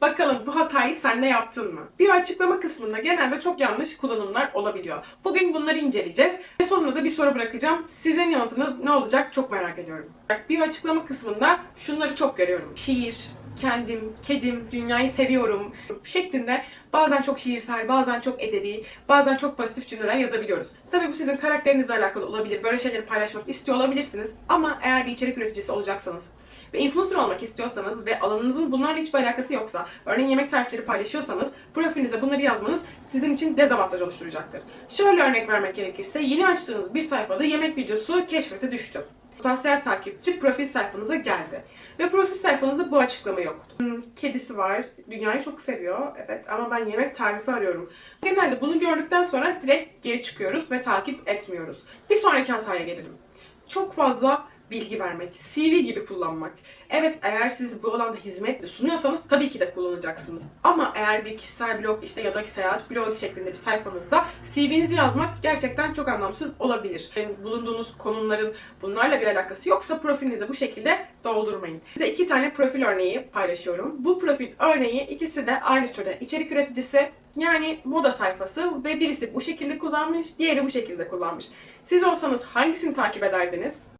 Bakalım bu hatayı sen de yaptın mı? Bir açıklama kısmında genelde çok yanlış kullanımlar olabiliyor. Bugün bunları inceleyeceğiz. Ve sonunda da bir soru bırakacağım. Sizin yanıtınız ne olacak çok merak ediyorum. Bir açıklama kısmında şunları çok görüyorum. Şiir, kendim, kedim, dünyayı seviyorum şeklinde bazen çok şiirsel, bazen çok edebi, bazen çok pozitif cümleler yazabiliyoruz. Tabii bu sizin karakterinizle alakalı olabilir. Böyle şeyleri paylaşmak istiyor olabilirsiniz. Ama eğer bir içerik üreticisi olacaksanız ve influencer olmak istiyorsanız ve alanınızın bunlarla hiçbir alakası yoksa, örneğin yemek tarifleri paylaşıyorsanız profilinize bunları yazmanız sizin için dezavantaj oluşturacaktır. Şöyle örnek vermek gerekirse yeni açtığınız bir sayfada yemek videosu keşfete düştü. Potansiyel takipçi profil sayfanıza geldi. Ve profil sayfanızda bu açıklama yok. Hmm, kedisi var, dünyayı çok seviyor, evet ama ben yemek tarifi arıyorum. Genelde bunu gördükten sonra direkt geri çıkıyoruz ve takip etmiyoruz. Bir sonraki hataya gelelim. Çok fazla bilgi vermek, CV gibi kullanmak. Evet eğer siz bu alanda hizmet sunuyorsanız tabii ki de kullanacaksınız. Ama eğer bir kişisel blog işte ya da seyahat blogu şeklinde bir sayfanızda CV'nizi yazmak gerçekten çok anlamsız olabilir. Yani bulunduğunuz konumların bunlarla bir alakası yoksa profilinizi bu şekilde doldurmayın. Size iki tane profil örneği paylaşıyorum. Bu profil örneği ikisi de aynı türde içerik üreticisi yani moda sayfası ve birisi bu şekilde kullanmış, diğeri bu şekilde kullanmış. Siz olsanız hangisini takip ederdiniz?